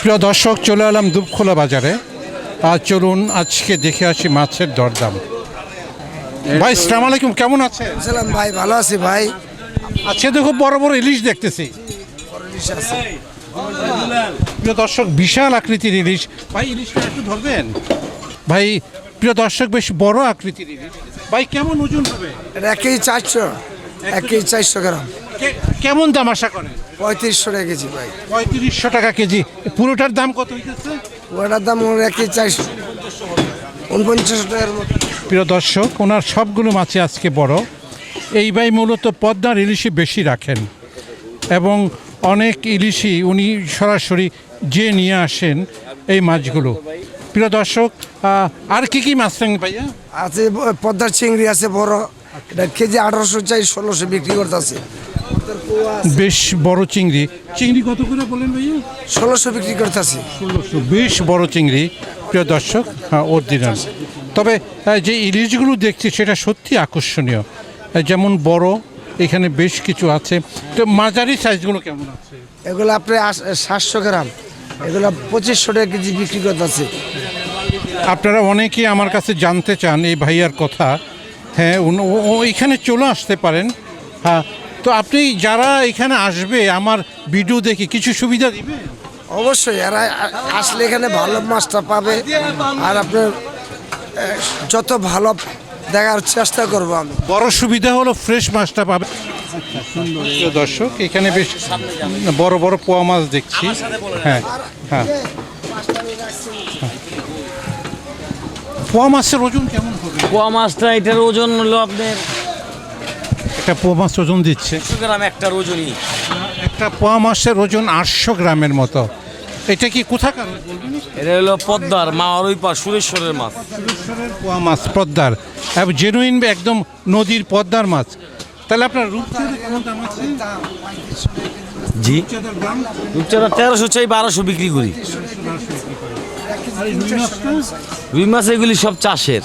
প্রিয় দর্শক চলে এলাম দুপখোলা বাজারে। আর চলুন আজকে দেখে আসি মাছের দরদাম। ভাই সালাম আলাইকুম কেমন আছে সালাম ভাই ভালো আছি ভাই। আজকে দেখো বড় বড় ইলিশ দেখতেছি। প্রিয় দর্শক বিশাল আকৃতির ইলিশ। ভাই ইলিশটা একটু ধরবেন? ভাই প্রিয় দর্শক বেশ বড় আকৃতির ইলিশ। ভাই কেমন ওজন হবে? এক কেজি চারশো এক কেজি চারশো গ্রাম। কেমন দাম আশা করেন? পঁয়ত্রিশশো টাকা কেজি ভাই। পঁয়ত্রিশশো টাকা কেজি। পুরোটার দাম কত হইতেছে? ওটার দাম এক কেজি চারশো। উনপঞ্চাশশো টাকার মতো। প্রিয় দর্শক ওনার সবগুলো মাছই আজকে বড়। এই ভাই মূলত পদ্মার ইলিশই বেশি রাখেন এবং অনেক ইলিশই উনি সরাসরি যে নিয়ে আসেন এই মাছগুলো। প্রিয় দর্শক আর কি কি মাছ রাখেন ভাইয়া? আছে পদ্মার চিংড়ি আছে বড়। এটা কেজি আঠারোশো চাই ষোলোশো বিক্রি করতেছে। বেশ বড় চিংড়ি। চিংড়ি কত করে বলেন ভাইয়া? ষোলোশো বিক্রি করতেছে। ষোলোশো। বেশ বড় চিংড়ি। প্রিয় দর্শক হ্যাঁ অরিজিনাল। তবে আহ, যে ইলিশগুলো দেখছি সেটা সত্যি আকর্ষণীয়। যেমন বড় এখানে বেশ কিছু আছে। তো মাঝারি সাইজগুলো কেমন আছে? এগুলো আপনার সাতশো গ্রাম। এগুলো পঁচিশশো টাকা কেজি বিক্রি করতেছে। আপনারা অনেকেই আমার কাছে জানতে চান এই ভাইয়ার কথা। হ্যাঁ ও- ও এখানে চলে আসতে পারেন। হ্যাঁ তো আপনি যারা এখানে আসবে আমার ভিডিও দেখে কিছু সুবিধা দিবে অবশ্যই এরা আসলে এখানে ভালো মাছটা পাবে। আর আপনার যত ভালো দেখার চেষ্টা করব আমি। বড় সুবিধা হলো ফ্রেশ মাছটা পাবে। দর্শক এখানে বেশ বড় বড় পোয়া মাছ দেখছি। হ্যাঁ হ্যাঁ। পোয়া মাছের ওজন কেমন হবে? পোয়া মাছটা এটার ওজন হলো আপনার একটা পোয়া মাছ ওজন দিচ্ছে। একশো গ্রাম একটার ওজনই একটা পোয়া মাছের ওজন আটশো গ্রামের মতো। এটা কি কোথাকার? এটা হলো পদ্মার ওই পার সুরেশ্বরের মাছ। সুরেশ্বরের পোয়া মাছ পদ্মার। এবং জেনুইন একদম নদীর পদ্মার মাছ। তাহলে আপনার রূপচাঁদা কেমন দাম আছে? জি। রূপচাঁদার রূপচাঁদা তেরোশো চাই বারোশো বিক্রি করি। রুই মাছ এগুলি সব চাষের।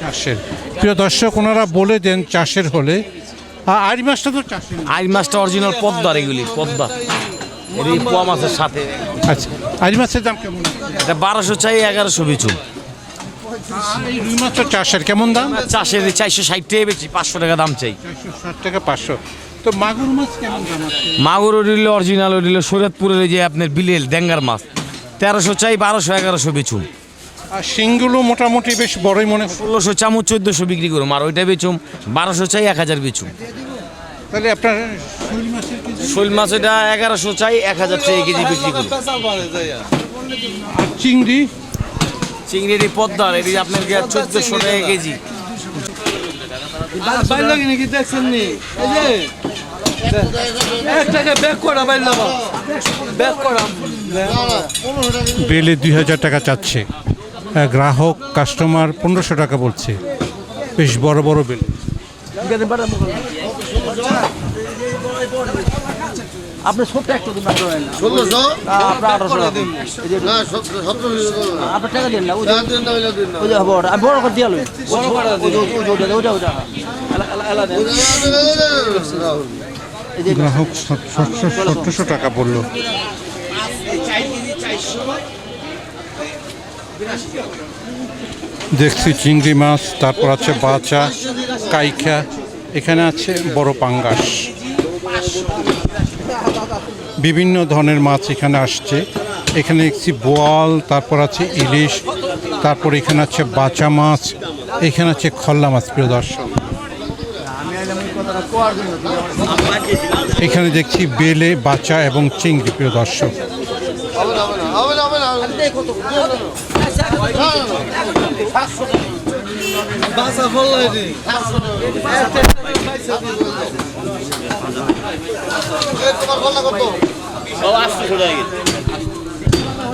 চাষের। প্রিয় দর্শক ওনারা বলে দেন চাষের হলে আড়ি মাছটা তো চাষের না। মাছটা অরিজিনাল পদ্মার এগুলি পদ্মা। এই পোয়া মাছের সাথে। আচ্ছা আড়ি মাছের দাম কেমন? এটা বারোশো চাই এগারোশো বিচুন। এই রুই মাছ চাষের কেমন দাম? চাষের চারশো ষাট টাকা বেশি পাঁচশো টাকা দাম চাই। ষাট টাকা পাঁচশো। তো মাগুর মাছ কেমন দাম মাগুর উঠিল অরিজিনাল উঠিল শরীয়তপুরের এই যে আপনার বিলেল ডেঙ্গার মাছ তেরোশো চাই বারোশো এগারোশো বেচুম আর শিংগুলো মোটামুটি বেশ বড়ই মনে হয়। ষোলোশো চামচ চোদ্দোশো বিক্রি করুম আর ওইটা বেচুম বারোশো চাই এক হাজার বেচুম তাহলে আপনার শোল মাছ এটা এগারোশো চাই এক হাজার চাই কেজি বিক্রি করুন। আর চিংড়ি? চিংড়ি পদ্মার এটি আপনার চোদ্দোশো টাকা কেজি। নাকি দেখছেন নি? এই যে এক টাকা ব্যাক করা বাইরে করা বেলে দুই হাজার টাকা চাচ্ছে। গ্রাহক কাস্টমার পনেরোশো টাকা বলছে বেশ বড় বড় বেল আপনি ছোট্ট একটা দিন বাদ দেন না ষোলোশো আপনার আঠারোশো সতেরোশো আপনার টাকা দিন না ওই যে ওই আমি বড় করে দিয়ে লই বড় করে ওটা ওটা ওটা গ্রাহক সতেরোশো টাকা বলল দেখছি চিংড়ি মাছ, তারপর আছে বাচা কাইখা, এখানে আছে বড় পাঙ্গাস। বিভিন্ন ধরনের মাছ এখানে আসছে। এখানে দেখছি বোয়াল, তারপর আছে ইলিশ, তারপর এখানে আছে বাচা মাছ, এখানে আছে খল্লা মাছ, প্রিয় দর্শক। এখানে দেখছি বেলে বাচা এবং চিংড়ি, প্রিয় দর্শক।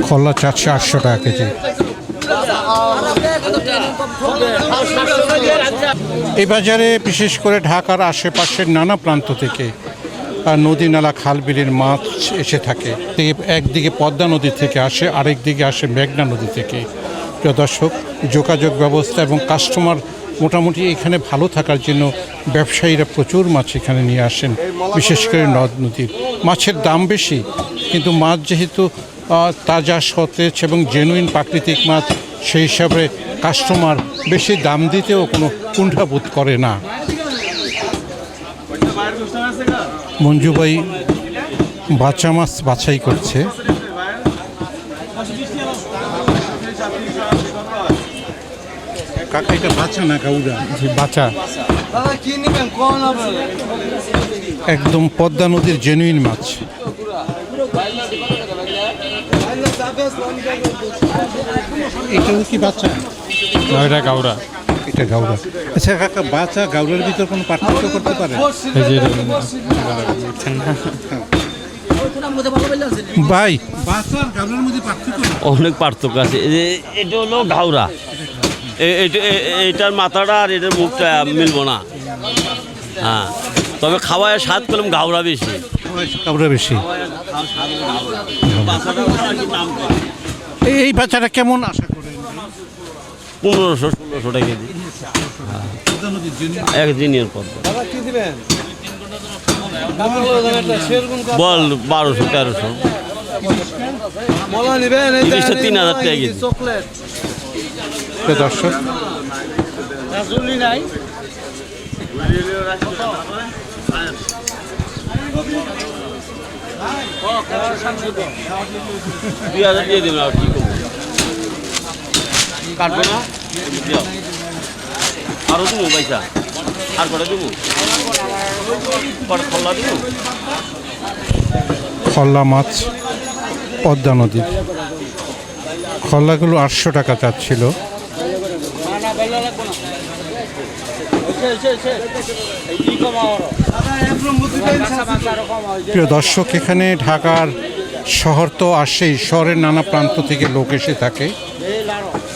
খল্লা চারশো আটশো টাকা কেজি। এই বাজারে বিশেষ করে ঢাকার আশেপাশের নানা প্রান্ত থেকে নদী নালা খাল বিলের মাছ এসে থাকে। একদিকে পদ্মা নদী থেকে আসে আরেক দিকে আসে মেঘনা নদী থেকে। প্রিয় দর্শক, যোগাযোগ ব্যবস্থা এবং কাস্টমার মোটামুটি এখানে ভালো থাকার জন্য ব্যবসায়ীরা প্রচুর মাছ এখানে নিয়ে আসেন, বিশেষ করে নদ নদীর। মাছের দাম বেশি, কিন্তু মাছ যেহেতু তাজা, সতেজ এবং জেনুইন প্রাকৃতিক মাছ, সেই হিসাবে কাস্টমার বেশি দাম দিতেও কোনো কুণ্ঠাবোধ করে না। মঞ্জুবাই বাচ্চা মাছ বাছাই করছে। কাকা এটা বাচ্চা না কাউরা? বাচ্চা। দাদা কি নিবেন? কোন আপনারা একদম পদ্মা নদীর জেনুইন মাছ। এটাও কি বাচ্চা? এটা গাউরা। এটা গাউরা। আচ্ছা কাকা বাচ্চা গাউরার ভিতর কোনো পার্থক্য করতে পারে? এই যে এটা। ভাই। অনেক পার্থক্য আছে। এই এটা হলো ঘাওড়া এটার মাথাটা আর এটার মুখটা মিলবো না। হ্যাঁ। তবে খাওয়ায় স্বাদ পেলাম ঘাওড়া বেশি। গাউরা বেশি। এই- এই বাচ্চাটা কেমন আশা করেন পনেরোশো ষোলোশো টাকা কেজি। এক পর দাদা কি দিবেন? বল বারোশো তেরোশো। তিরিশটা তিন হাজার টাকা কেজি। দর্শক? দুই হাজার দিয়ে আর কি করব? কাটবো না। আরও দেবো পয়সা? আর কটা দেবো? দেবো? মাছ, পদ্মা নদীর খল্লাগুলো আটশো টাকা চাচ্ছিল। প্রিয় দর্শক, এখানে ঢাকার শহর তো আসেই, শহরের নানা প্রান্ত থেকে লোক এসে থাকে।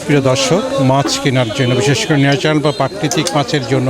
প্রিয় দর্শক, মাছ কেনার জন্য, বিশেষ করে ন্যাচারাল বা প্রাকৃতিক মাছের জন্য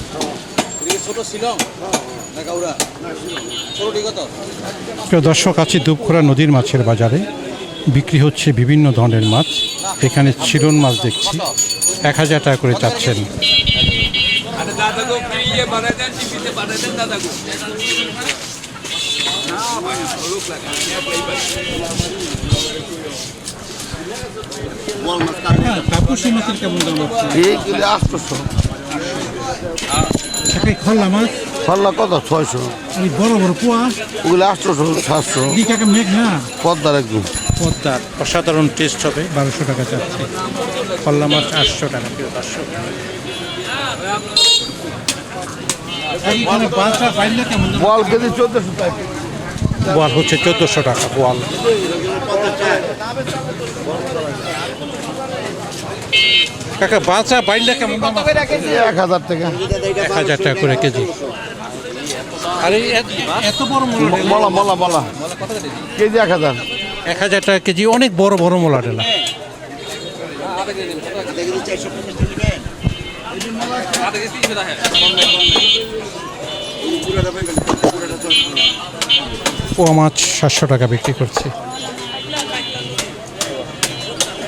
প্রিয় দর্শক আছে দুপখোরা নদীর মাছের বাজারে। বিক্রি হচ্ছে বিভিন্ন ধরনের মাছ। এখানে চিরন মাছ দেখছি। এক হাজার টাকা করে চাচ্ছেন। কাপুসি মাছের কেমন দাম হচ্ছে খল্লা মাছ? পাল্লা কত? ছয়শো। এই বড় বড় পোয়া? ওগুলো আটশোশো সাতশো। দিকাকে মেঘ না? পদ্মার একদম পদ্মার। অসাধারণ টেস্ট হবে বারোশো টাকা চাচ্ছে। খল্লা মাছ আটশো টাকা কেমন দাম? বল কেজি চোদ্দশো টাকা। বোয়াল হচ্ছে চোদ্দোশো টাকা বোয়াল কাকা বাঁচা বাইলে কেমন? এক হাজার টাকা। এক হাজার টাকা করে কেজি। আরে এত- বড় মোলা মলা মলা মলা। কেজি এক হাজার। এক হাজার টাকা কেজি অনেক বড় বড় মোলা ঢেলা পোয়া মাছ সাতশো টাকা বিক্রি করছে।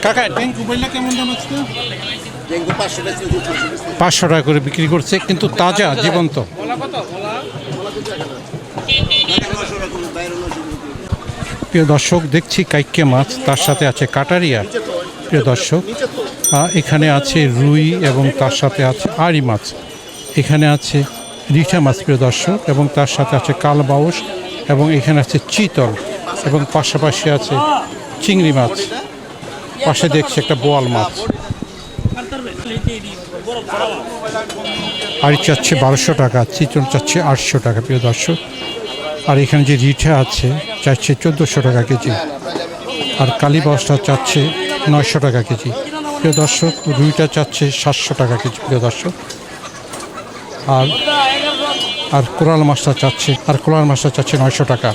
কাকা বললে কেমন দাম আছে পাঁচশো টাকা করে বিক্রি করছে, কিন্তু তাজা, জীবন্ত। প্রিয় দর্শক, দেখছি কাইকে মাছ, তার সাথে আছে কাটারিয়া। প্রিয় দর্শক এখানে আছে রুই এবং তার সাথে আছে আড়ি মাছ। এখানে আছে রিঠা মাছ, প্রিয় দর্শক, এবং তার সাথে আছে কালবাউস এবং এখানে আছে চিতল, এবং পাশাপাশি আছে চিংড়ি মাছ। পাশে দেখছি একটা বোয়াল মাছ। আড়ি চাচ্ছে বারোশো টাকা, চিতল চাচ্ছে আটশো টাকা, প্রিয় দর্শক। আর এখানে যে রিঠা আছে, চাচ্ছে চোদ্দোশো টাকা কেজি। আর কালীবাসটা চাচ্ছে নয়শো টাকা কেজি। প্রিয় দর্শক, রুইটা চাচ্ছে সাতশো টাকা কেজি, প্রিয় দর্শক। আর আর কোরাল মাছটা চাচ্ছে, আর কোরাল মাছটা চাচ্ছে নয়শো টাকা।